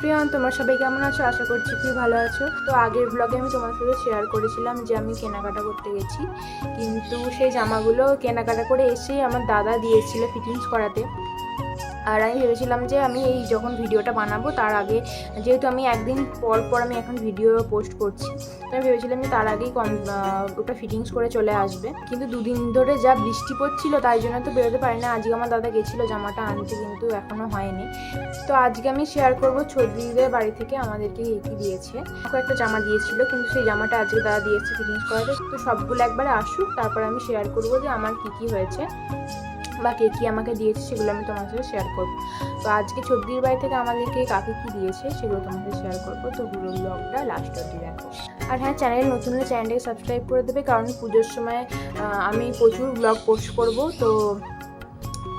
প্রিয়ান, তোমরা সবাই কেমন আছো? আশা করছি খুবই ভালো আছো। তো আগের ব্লগে আমি তোমার সাথে শেয়ার করেছিলাম যে আমি কেনাকাটা করতে গেছি। কিন্তু সেই জামাগুলো কেনাকাটা করে এসেই আমার দাদা দিয়েছিল ফিটিংস করাতে। আর আমি ভেবেছিলাম যে আমি এই যখন ভিডিওটা বানাবো, তার আগে যেহেতু আমি একদিন পর পর আমি এখন ভিডিও পোস্ট করছি তো আমি ভেবেছিলাম যে তার আগেই কম ওটা ফিটিংস করে চলে আসবে। কিন্তু দুদিন ধরে যা বৃষ্টি পড়ছিল, তাই জন্য তো বেরোতে পারি না আজকে আমার দাদা গেছিল, জামাটা আনতে, কিন্তু এখনও হয়নি। তো আজকে আমি শেয়ার করব ছদিদের বাড়ি থেকে আমাদেরকে কী দিয়েছে। একটা জামা দিয়েছিল, কিন্তু সেই জামাটা আজকে দাদা দিয়েছে ফিটিংস করাতে। তো সবগুলো একবারে আসুক, তারপর আমি শেয়ার করব যে আমার কী কী হয়েছে। বা কে কী আমাকে দিয়েছে সেগুলো আমি তোমার সাথে শেয়ার করব। তো আজকে ছদ্দির বাড়ি থেকে আমাদেরকে কাকে কী দিয়েছে সেগুলো সাথে শেয়ার করব। তো পুরো ব্লগটা লাস্ট অব্দি দেখো। আর হ্যাঁ চ্যানেল নতুন হলে চ্যানেলটাকে সাবস্ক্রাইব করে দেবে, কারণ পুজোর সময় আমি প্রচুর ব্লগ পোস্ট করব। তো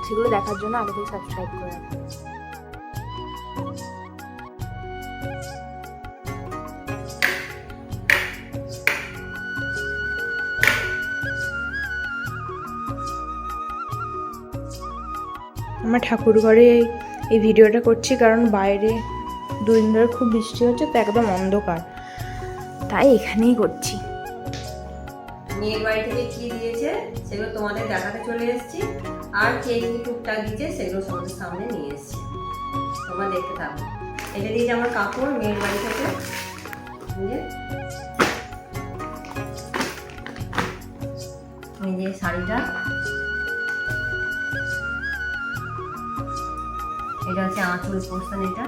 সেগুলো দেখার জন্য আগে থেকে সাবস্ক্রাইব করে রাখো। আমার ঠাকুর ঘরে এই ভিডিওটা করছি কারণ বাইরে দুদিন ধরে খুব বৃষ্টি হচ্ছে, তো একদম অন্ধকার। তাই এখানেই করছি। মেয়ের বাড়ি থেকে কি দিয়েছে, সেগুলো তোমাদের দেখাতে চলে এসেছি। আর কে কি টুকটাক দিয়েছে, সেগুলো তোমাদের সামনে নিয়ে এসেছি। তোমরা দেখতে থাকো। এটা দিয়েছে আমার কাপড় মেয়ের বাড়ি থেকে। এই যে শাড়িটা। এটা হচ্ছে আঁচল পোস্তান এটা।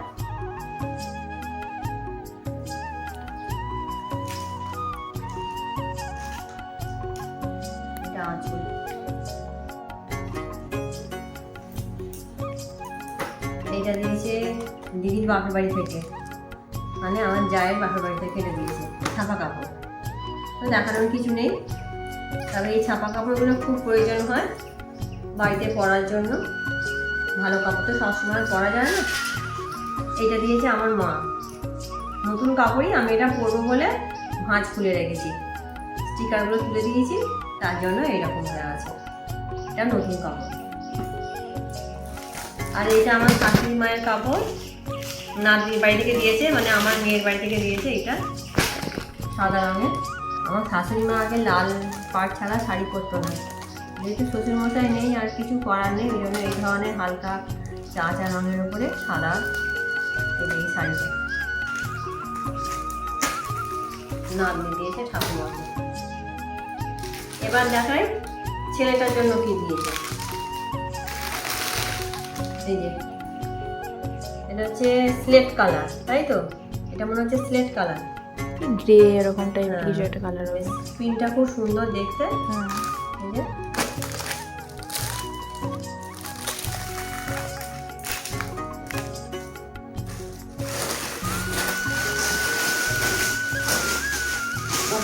এটা দিয়েছে দিদির বাপের বাড়ি থেকে। মানে আমার জায়ের বাপের বাড়ি থেকে এটা দিয়েছে, ছাপা কাপড়। তো দেখানোর কিছু নেই। তবে এই ছাপা কাপড়গুলো খুব প্রয়োজন হয় বাড়িতে পরার জন্য। ভালো কাপড় তো সবসময় পরা যায় না। এটা দিয়েছে আমার মা। নতুন কাপড়ই আমি এটা পরবো বলে ভাঁজ খুলে রেখেছি। স্টিকারগুলো তুলে দিয়েছি, তার জন্য এরকম হয়ে আছে। এটা নতুন কাপড়। আর এটা আমার শাশুড়ি মায়ের কাপড়। নাতির বাড়ি থেকে দিয়েছে মানে আমার মেয়ের বাড়ি থেকে দিয়েছে এটা। সাদা রঙের। আমার শাশুড়ি মা আগে লাল পাট ছাড়া শাড়ি পরতো না। যেহেতু শ্বশুর মশাই নেই আর কিছু করার নেই ওই জন্য এই ধরনের হালকা চা চা রঙের উপরে সাদা এই শাড়িটা নাতনি দিয়েছে ঠাকুমাকে এবার দেখাই ছেলেটার জন্য কি দিয়েছে। এই যে এটা হচ্ছে স্লেট কালার তাই তো? এটা মনে হচ্ছে স্লেট কালার গ্রে এরকম টাইপের হ্যাঁ। কিছু একটা কালার রয়েছে। প্রিন্টটা খুব সুন্দর দেখতে। হুম।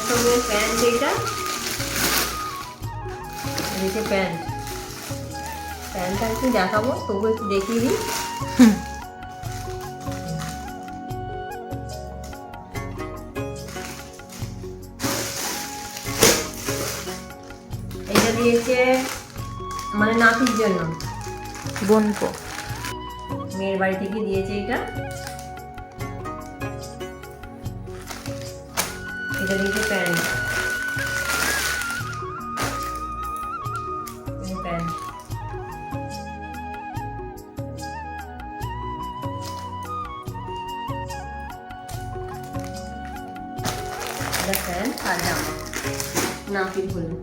এই প্যান্ট এইটা এই প্যান্ট প্যান্টটা একটু দেখাবো তবু একটু দেখিয়ে দিই। এটা দিয়েছে মানে নাতির জন্য। বোনপো। মেয়ের বাড়ি থেকে দিয়েছে এটা। এটা দিয়েছে প্যান্ট প্যান্ট এটা প্যান্ট আর জামা নাপিত হলো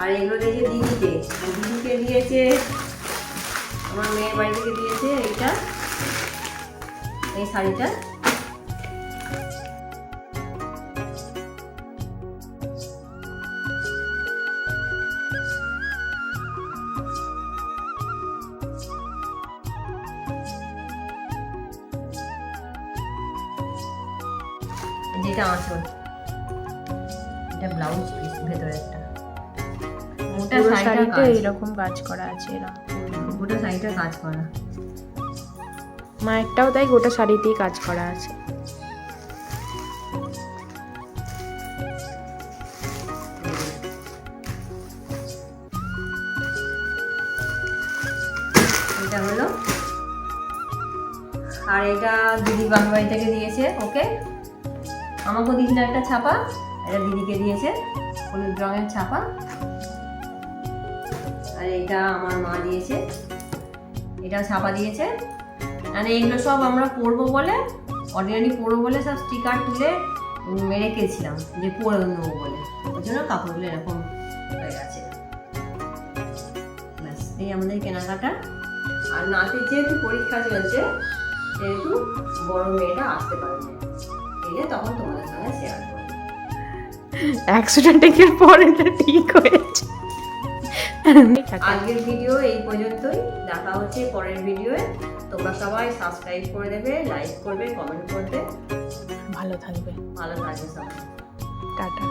আর এগুলো দিয়েছে দিদিকে আর দিদিকে দিয়েছে আমার মেয়ের বাড়ি থেকে দিয়েছে এইটা এই শাড়িটা যেটা আঁচল এটা ব্লাউজ পিস ভেতরে একটা মোটা শাড়িটা এরকম কাজ করা আছে এরকম গোটা শাড়িটা কাজ করা। মায়েরটাও তাই গোটা শাড়িতেই কাজ করা আছে। এটা হলো। আর এটা দিদি বাপের বাড়ি থেকে দিয়েছে ওকে? আমাকেও দিয়েছিল একটা ছাপা, এটা দিদিকে দিয়েছে, হলুদ রঙের ছাপা। আর এটা আমার মা দিয়েছে, এটা ছাপা দিয়েছে। মানে এগুলো সব আমরা পরবো বলে অর্ডিনারি পরবো বলে সব স্টিকার তুলে রেখেছিলাম, যে পরে নেব বলে। ওই জন্য কাপড়গুলো এরকম হয়ে গেছে। ব্যাস, এই আমাদের কেনাকাটা। আর নাতির যেহেতু পরীক্ষা চলছে, সেহেতু বড় মেয়েটা আসতে পারবে কি তখন তোমাদের সঙ্গে শেয়ার করব অ্যাক্সিডেন্টের পর এটা ঠিক হয়েছে। আজকের ভিডিও এই পর্যন্তই। দেখা হচ্ছে পরের ভিডিওয়ে তোমরা সবাই সাবস্ক্রাইব করে দেবে লাইক করবে কমেন্ট করবে। ভালো থাকবে। ভালো থাকবে সবাই। টাটা।